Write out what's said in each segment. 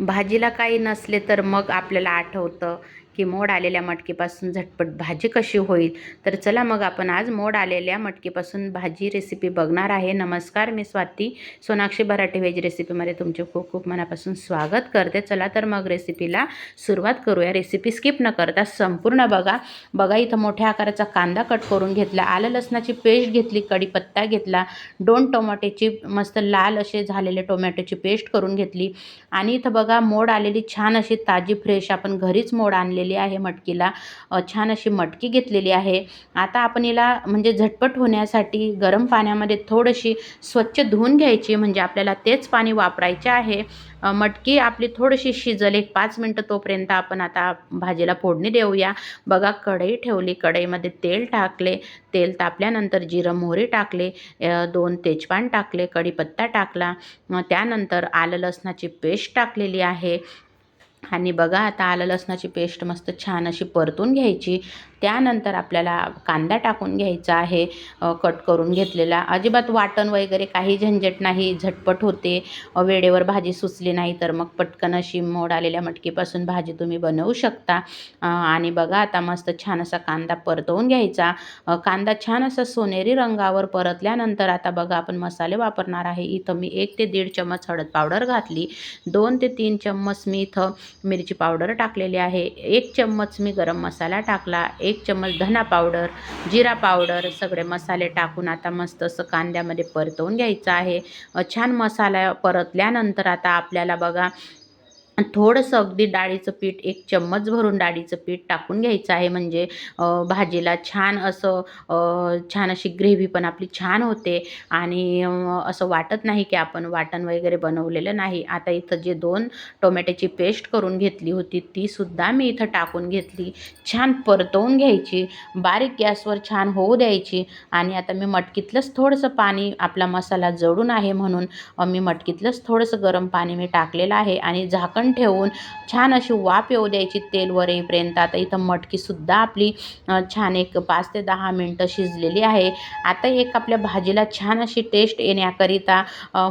भाजीला काही नसले तर मग आपल्याला आठवतं. की मोड आलेल्या मटकीपासून झटपट भाजी कशी होईल? तर चला मग आपण आज मोड आलेल्या मटकीपासून भाजी रेसिपी बघणार आहे. नमस्कार मी स्वाती. सोनाक्षी बराटे व्हेज रेसिपीमध्ये तुमचे खूप खूप मनापासून स्वागत करते. चला तर मग रेसिपीला सुरुवात करूया. रेसिपी स्किप न करता संपूर्ण बघा. बघा इथं मोठ्या आकाराचा कांदा कट करून घेतला. आलं लसणाची पेस्ट घेतली कढीपत्ता घेतला. दोन टोमॅटोची मस्त लाल असे झालेले टोमॅटोची पेस्ट करून घेतली. आणि इथं बघा मोड आलेली छान अशी ताजी फ्रेश आपण घरीच मोड आणलेली आहे मटकीला. छान अशी मटकी घेतलेली आहे. आता आपण हिला म्हणजे झटपट होण्यासाठी गरम पाण्यामध्ये थोडीशी स्वच्छ धुवून घ्यायची म्हणजे आपल्याला तेच पाणी वापरायचे आहे. मटकी आपली थोडीशी शिजल एक पाच मिनटं तोपर्यंत आपण आता भाजीला फोडणी देऊया. बघा कढई ठेवली कढईमध्ये तेल टाकले. तेल तापल्यानंतर जिरं मोहरी टाकले. दोन तेजपान टाकले कढीपत्ता टाकला. त्यानंतर आलं लसणाची पेस्ट टाकलेली आहे. आणि बघा आता आलं लसणाची पेस्ट मस्त छान अशी परतून घ्यायची. त्यानंतर आपल्याला कांदा टाकून घ्यायचा आहे कट करून घेतलेला. अजिबात वाटण वगैरे काही झंझट नाही झटपट होते. वेळेवर भाजी सुचली नाही तर मग पटकन अशी मोड आलेल्या मटकीपासून भाजी तुम्ही बनवू शकता. आणि बघा आता मस्त छान असा कांदा परतवून घ्यायचा. कांदा छान असा सोनेरी रंगावर परतल्यानंतर आता बघा आपण मसाले वापरणार आहे. इथं मी एक ते दीड चम्मच हळद पावडर घातली. दोन ते तीन चम्मच मी इथं मिरची पावडर टाकलेली आहे. एक चम्मच मी गरम मसाला टाकला. एक एक चम्मच धना पावडर जिरा पावडर सगळे मसाले टाकून आता मस्त असं कांद्यामध्ये परतवून घ्यायचं आहे. छान मसाला परतल्यानंतर आता आपल्याला बघा थोडंसं अगदी डाळीचं पीठ एक चम्मच भरून डाळीचं पीठ टाकून घ्यायचं आहे. म्हणजे भाजीला छान असं छान अशी ग्रेव्ही पण आपली छान होते. आणि असं वाटत नाही की आपण वाटण वगैरे बनवलेलं नाही. आता इथं जे दोन टोमॅटोची पेस्ट करून घेतली होती तीसुद्धा मी इथं टाकून घेतली. छान परतवून घ्यायची. बारीक गॅसवर छान होऊ द्यायची. आणि आता मी मटकीतलंच थोडंसं पाणी आपला मसाला जळून आहे म्हणून मी मटकीतलंच थोडंसं गरम पाणी मी टाकलेलं आहे. आणि झाकण ठेवून छान अशी वाफ येऊ द्यायची तेल वर येईपर्यंत आता इथं मटकीसुद्धा आपली छान एक पाच ते दहा मिनटं शिजलेली आहे. आता एक आपल्या भाजीला छान अशी टेस्ट येण्याकरिता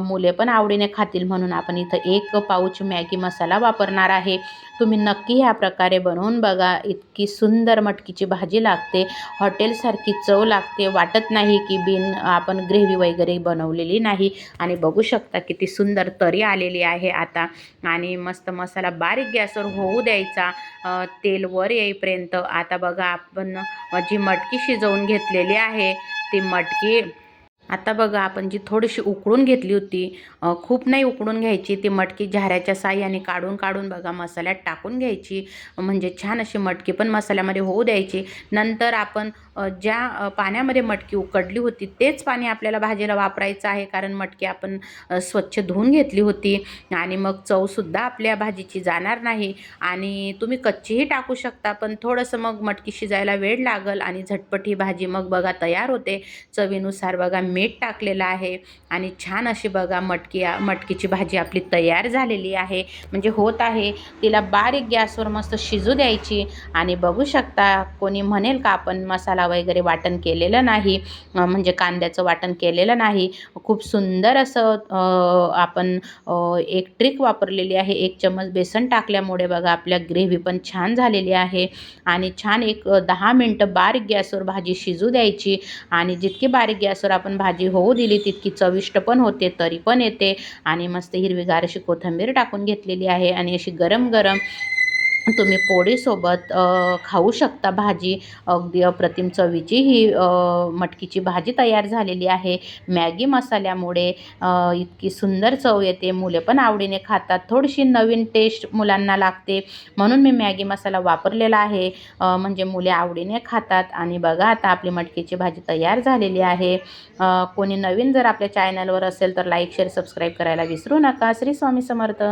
मुले पण आवडीने खातील म्हणून आपण इथं एक पाऊच मॅगी मसाला वापरणार आहे. तुम्ही नक्की ह्या प्रकारे बनवून बघा. इतकी सुंदर मटकीची भाजी लागते. हॉटेलसारखी चव लागते. वाटत नाही की बिन आपण ग्रेव्ही वगैरे बनवलेली नाही. आणि बघू शकता किती सुंदर तरी आलेली आहे आता. आणि मस्त मसाला बारीक गॅसवर होऊ द्यायचा. तेल वर येईपर्यंत. आता बघा आपण जी मटकी शिजवून घेतलेली आहे ती मटकी आता बघा आपण जी थोडीशी उकळून घेतली होती खूप नाही उकळून घ्यायची. ती मटकी झाऱ्याच्या साह्याने काढून काढून बघा मसाल्यात टाकून घ्यायची. म्हणजे छान अशी मटकी पण मसाल्यामध्ये होऊ द्यायची. नंतर आपण ज्या पाण्यामध्ये मटकी उकडली होती तेच पाणी आपल्याला भाजीला वापरायचं आहे. कारण मटकी आपण स्वच्छ धुवून घेतली होती. आणि मग चवसुद्धा आपल्या भाजीची जाणार नाही. आणि तुम्ही कच्चीही टाकू शकता पण थोडंसं मग मटकी शिजायला वेळ लागल आणि झटपट ही भाजी मग बघा तयार होते. चवीनुसार बघा मीठ टाकलेलं आहे. आणि छान अशी बघा मटकी मटकीची भाजी आपली तयार झालेली आहे. म्हणजे होत आहे. तिला बारीक गॅसवर मस्त शिजू द्यायची. आणि बघू शकता कोणी म्हणेल का आपण मसाला वगैरे वाटण केलेलं नाही. म्हणजे कांद्याचं वाटण केलेलं नाही. खूप सुंदर असं आपण एक ट्रिक वापरलेली आहे. एक चम्मच बेसन टाकल्यामुळे बघा आपल्या ग्रेव्ही पण छान झालेली आहे. आणि छान एक दहा मिनटं बारीक गॅसवर भाजी शिजू द्यायची. आणि जितकी बारीक गॅसवर आपण भाजी होऊ दिली तितकी चविष्ट पण होते तरी पण येते. आणि मस्त हिरवीगार अशी कोथिंबीर टाकून घेतलेली आहे. आणि अशी गरम गरम तुम्ही पोळीसोबत खाऊ शकता भाजी. अगदी अप्रतिम चवीची ही मटकीची भाजी तयार झालेली आहे. मॅगी मसाल्यामुळे इतकी सुंदर चव येते. मुले पण आवडीने खातात. थोडीशी नवीन टेस्ट मुलांना लागते. म्हणून मी मॅगी मसाला वापरलेला आहे. म्हणजे मुले आवडीने खातात. आणि बघा आता आपली मटकीची भाजी तयार झालेली आहे. कोणी नवीन जर आपल्या चॅनलवर असेल तर लाईक शेअर सबस्क्राईब करायला विसरू नका. श्री स्वामी समर्थ.